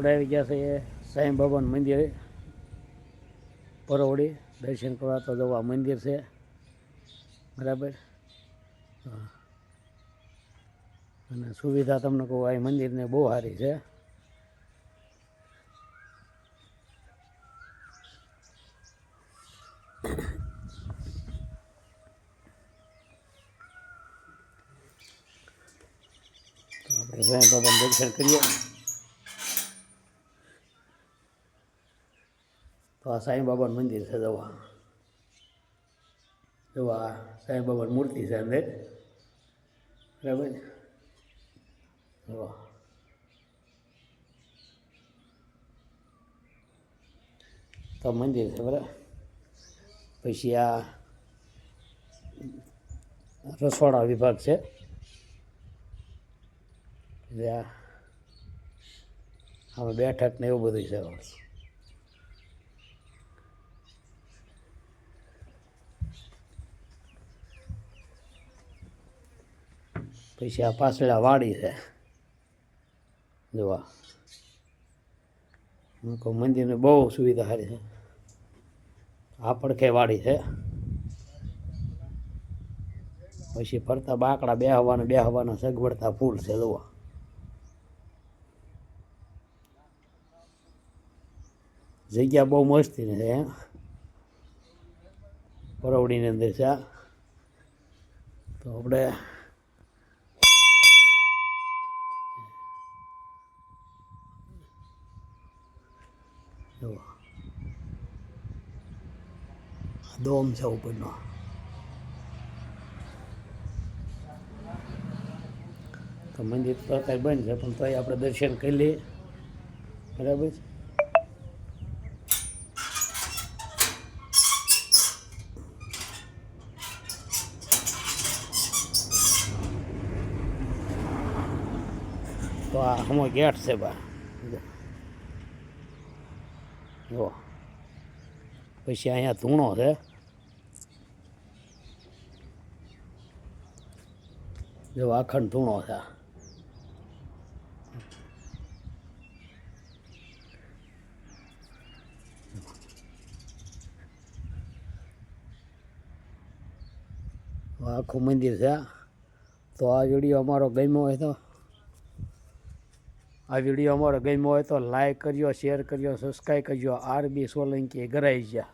આપણે આવી ગયા છે સાંઈ બાબાનું મંદિર. પરોવડી, દર્શન કરવા તો જવા મંદિર છે. બરાબર. અને સુવિધા તમને કહું, આ મંદિરને બહુ સારી છે. આપણે સાંઈ બાબાનું દર્શન કરીએ. તો આ સાંઈ બાબાનું મંદિર છે જવા. જવા સાંઈ બાબાની મૂર્તિ છે અંદર. બરાબર જવા. તો મંદિર છે બરાબર. પછી આ રસોડા વિભાગ છે. આમાં બેઠક ને એવું બધું છે. પછી આ પાછળ વાડી છે. જોવા. મંદિરની બહુ સુવિધા સારી છે. આ પડખે વાડી છે. પછી ફરતા બાકડા બેહવાના બેહવાના સગવડતા ફૂલ છે, જોવા. જગ્યા બહુ મસ્તી છે પરવડીની અંદર છે. તો આપણે આ દોમ છે ઉપરનો. તો મંદિર તો અત્યારે બંધ છે, પણ તોય આપણે દર્શન કરી લઈએ. બરાબર છે? તો આ હમો ગેટ છે બા. જો. પછી અહીંયા ધૂણો છે. જો આખંડ ધૂણો છે. આખું મંદિર છે. તો આ વીડિયો અમારો ગમ્યો હોય તો આ વીડિયો અમારો ગમ્યો હોય તો લાઇક કરજો શેર કરજો સબસ્ક્રાઈબ કરજો. આરબી સોલંકી ગરાઈ ગયા.